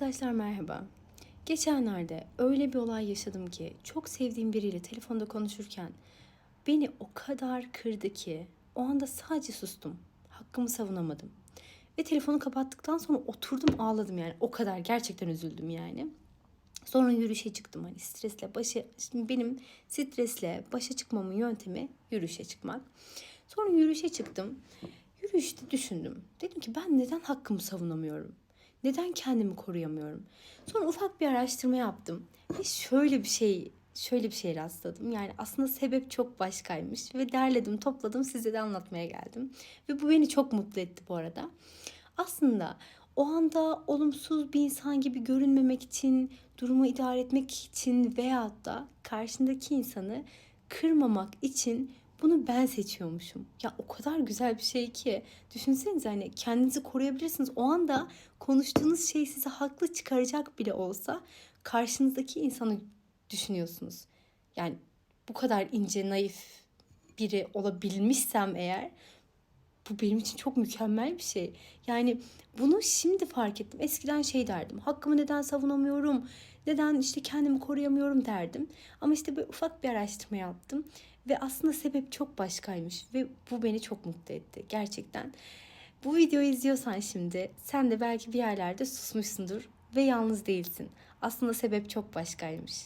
Arkadaşlar merhaba. Geçenlerde öyle bir olay yaşadım ki çok sevdiğim biriyle telefonda konuşurken beni o kadar kırdı ki o anda sadece sustum. Hakkımı savunamadım. Ve telefonu kapattıktan sonra oturdum ağladım yani. O kadar gerçekten üzüldüm yani. Sonra yürüyüşe çıktım hani stresle başa şimdi benim stresle başa çıkmamın yöntemi yürüyüşe çıkmak. Sonra yürüyüşe çıktım. Yürüyüşte düşündüm. Dedim ki ben neden hakkımı savunamıyorum? Neden kendimi koruyamıyorum? Sonra ufak bir araştırma yaptım ve şöyle bir şey şöyle bir şey rastladım. Yani aslında sebep çok başkaymış ve derledim, topladım, size de anlatmaya geldim. Ve bu beni çok mutlu etti bu arada. Aslında o anda olumsuz bir insan gibi görünmemek için, durumu idare etmek için veyahut da karşındaki insanı kırmamak için bunu ben seçiyormuşum. Ya o kadar güzel bir şey ki. Düşünsenize hani kendinizi koruyabilirsiniz. O anda konuştuğunuz şey sizi haklı çıkaracak bile olsa karşınızdaki insanı düşünüyorsunuz. Yani bu kadar ince, naif biri olabilmişsem eğer bu benim için çok mükemmel bir şey. Yani bunu şimdi fark ettim. Eskiden şey derdim. Hakkımı neden savunamıyorum? Neden işte kendimi koruyamıyorum derdim. Ama işte böyle ufak bir araştırma yaptım. Ve aslında sebep çok başkaymış. Ve bu beni çok mutlu etti. Gerçekten. Bu videoyu izliyorsan şimdi sen de belki bir yerlerde susmuşsundur ve yalnız değilsin. Aslında sebep çok başkaymış.